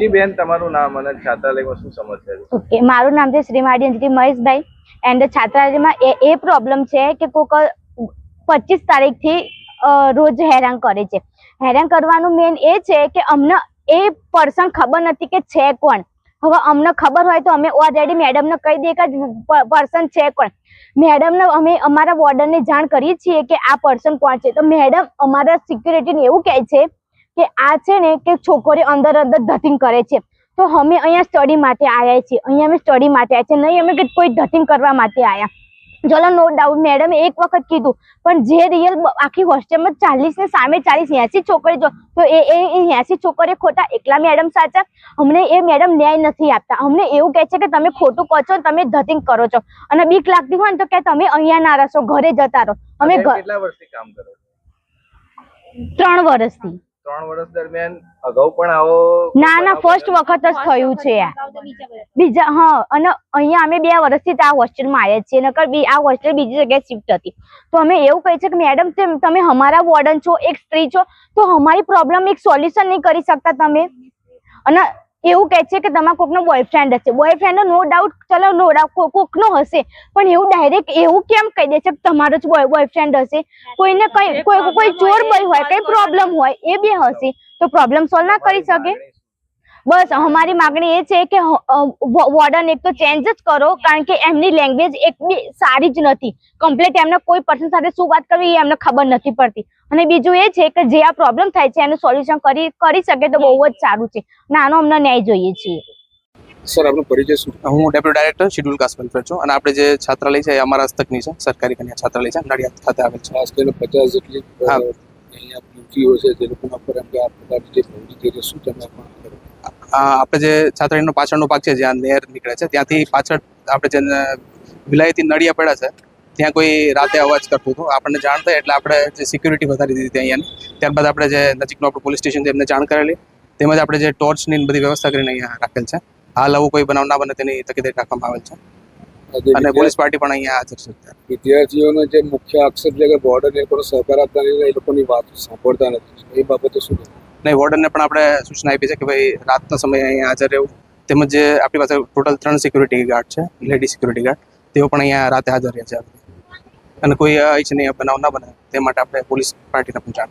બેન તમારું નામ અને છાત્રાલયમાં શું સમસ્યા છે? ઓકે મારું નામ છે શ્રીમાળી અંજલી મહેશભાઈ એન્ડ છાત્રાલયમાં એ એ પ્રોબ્લેમ છે કે કોક પચીસ તારીખથી રોજ હેરાન કરે છે. હેરાન કરવાનું મેન એ છે કે અમને એ પર્સન ખબર નથી કે છે કોણ. હવે અમને ખબર હોય તો અમે ઓલરેડી મેડમને કહી દઈએ કે પર્સન છે કોણ. મેડમને અમે, અમારા વોર્ડનને જાણ કરીએ છીએ કે આ પર્સન કોણ છે. તો મેડમ અમારા સિક્યુરિટીને એવું કહે છે કે આ છે ને કે છોકરીઓ અંદર અંદર ધતિંગ કરે છે. તો અમે અહીંયા સ્ટડી માટે આવ્યા છીએ. અહીંયા અમે સ્ટડી માટે આવ્યા છીએ. નહીં અમે કે કોઈ ધતિંગ કરવા માટે આવ્યા ચલો નો ડાઉટ મેડમે એક વખત કીધું પણ જે રિયલ આખી હોસ્ટેલમાં ચાલીસ ને સામે ચાલીસ એસી છોકરી જો તો એ એસી છોકરીઓ ખોટા એકલા મેડમ સાચા? અમને એ મેડમ ન્યાય નથી આપતા. અમને એવું કહે છે કે તમે ખોટું કહો છો તમે ધતિંગ કરો છો. અને બીક લાગતી હોય ને તો કે તમે અહીંયા ના રહેશો ઘરે જતા રહો. અમે કેટલા વર્ષથી કામ કરો ત્રણ વર્ષથી. ત્રણ વર્ષ દરમિયાન અગાઉ પણ આવો ના ના ફર્સ્ટ વખત જ થયું છે બીજા હા અને અહીંયા અમે બે વર્ષથી આ હોસ્ટેલમાં આવ્યા છીએ. નકર બી આ હોસ્ટેલ બીજી જગ્યાએ શિફ્ટ હતી. તો અમે એવું કહીએ છીએ કે મેડમ તેમ તમે અમારા વોર્ડન છો એક સ્ત્રી છો તો અમારી પ્રોબ્લેમ એક સોલ્યુશન નહીં કરી શકતા તમે. અને એવું કહે છે કે તમારા કોકનો બોયફ્રેન્ડ હશે. બોયફ્રેન્ડ નો ડાઉટ ચલો નો ડાઉટ કોકનો હશે. પણ એવું ડાયરેક્ટ એવું કેમ કહી દે છે કે તમારો જ બોયફ્રેન્ડ હશે? કોઈને કઈ કોઈ કોઈ ચોર બોય હોય કઈ પ્રોબ્લેમ હોય એ બી હશે. તો પ્રોબ્લેમ સોલ્વ ના કરી શકે? બસ અમારી માગણી એ છે કે વોર્ડન એક તો ચેન્જ જ કરો કારણ કે એમની લેંગ્વેજ એક બી સારી જ નથી. કમ્પ્લીટ એમને કોઈ પર્સન સાથે શું વાત કરવી એ એમને ખબર નથી પડતી. અને બીજું એ છે કે જે આ પ્રોબ્લેમ થાય છે એનું સોલ્યુશન કરી કરી શકે તો બહુ જ સારું છે. અને આનો અમને ન્યાય જોઈએ છીએ. સર આપનો પરિચય શું? હું deputy director schedule caste welfare છું. અને આપણે જે છાત્રાલય છે એ અમારા હસ્તકની છે સરકારી કન્યા છાત્રાલય છે નડિયાદ ખાતે આવેલ છે. ખાસ કરીને પચાસ જેટલી અહીંયા યુવતીઓ છે જે લોકોના પર એમ કે આ પ્રકારની જે પ્રવૃત્તિ છે શું તમે આપણે જે છાત્રાલયનો પાછળનો ભાગ છે જ્યાં નેર નીકળે છે ત્યાંથી પાછળ આપણે જે વિલાયતી નળિયા પડ્યા છે ત્યાં કોઈ રાતે અવાજ કરતું હતું. આપણને જાણ થઈ એટલે આપણે જે સિક્યુરિટી વધારી દીધી હતી અહીંયાની. ત્યારબાદ આપણે જે નજીકનું આપણું પોલીસ સ્ટેશન છે એમને જાણ કરેલી. તેમજ આપણે જે ટોર્ચની ને બધી વ્યવસ્થા કરીને અહીંયા રાખેલ છે. હાલ આવું કોઈ બનાવ ના બને તેની તકેદારી રાખવામાં આવેલ છે. અને પોલીસ પાર્ટી પણ અહીંયા હાજર છે વિદ્યાર્થીઓનો જે મુખ્ય આક્ષેપ છે કે બોર્ડર એ લોકોનો સહકાર આપતા એ લોકોની વાત સાંભળતા નથી. એ બાબતે શું નહીં વોર્ડનને પણ આપણે સૂચના આપી છે કે ભાઈ રાતના સમયે અહીંયા હાજર રહેવું. તેમજ જે આપણી પાસે ટોટલ ત્રણ સિક્યુરિટી ગાર્ડ છે લેડી સિક્યુરિટી ગાર્ડ, તેઓ પણ અહીંયા રાતે હાજર રહ્યા છે. અને કોઈ અનિચ્છનીય બનાવ ના બને, તે માટે આપણે પોલીસ પાર્ટીને પણ જાણ